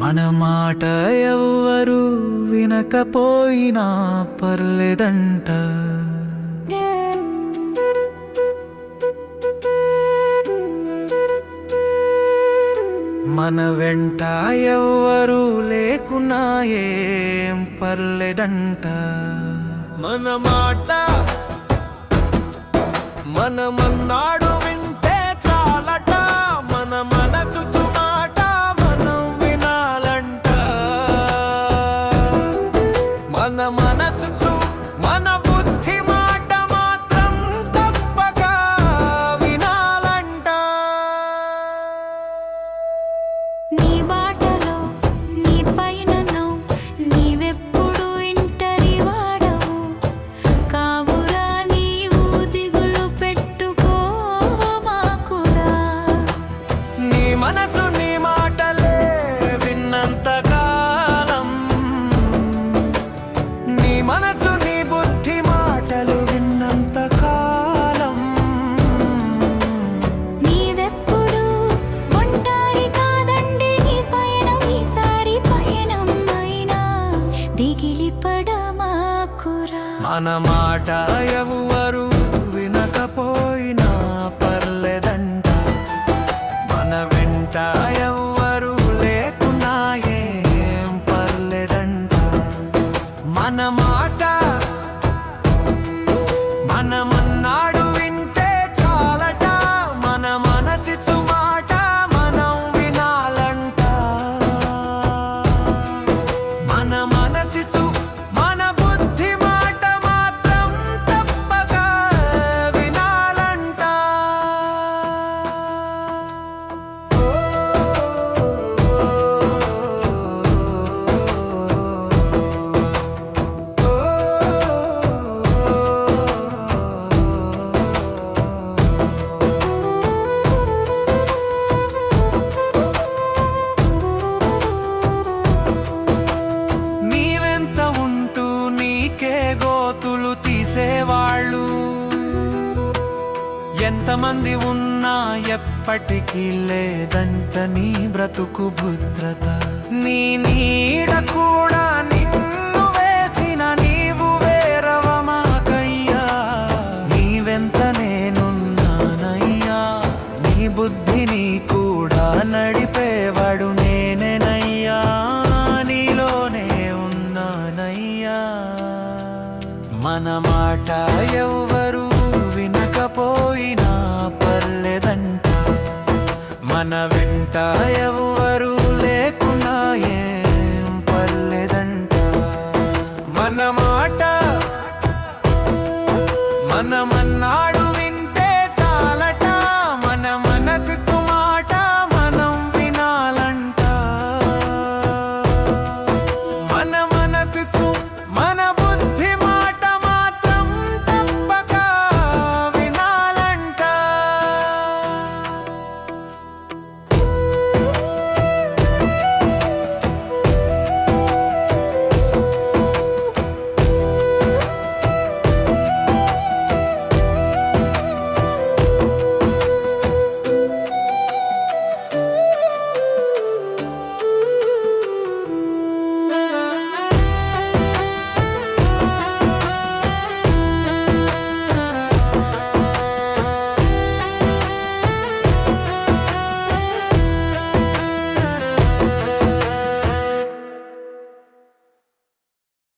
మన మాట ఎవ్వరు వినకపోయినా పర్లేదంట. మన వెంట ఎవ్వరు లేకున్నా ఏం పర్లేదంట. మన మాట మనమన్నాడు నీ బాట మన మాట ఎవ్వరు ఎంతమంది ఉన్నా ఎప్పటికీ లేదంట నీ బ్రతుకు భద్రత. నీ నీడ కూడా నిన్ను వేసిన నీవు వేరవమాకయ్యా నీవెంత నేనున్నానయ్యా. నీ బుద్ధిని కూడా నడిపేవాడు నేనేనయ్యా. నీలోనే ఉన్నానయ్యా. మన మాట ఎవ్వరు మన వింటాయవు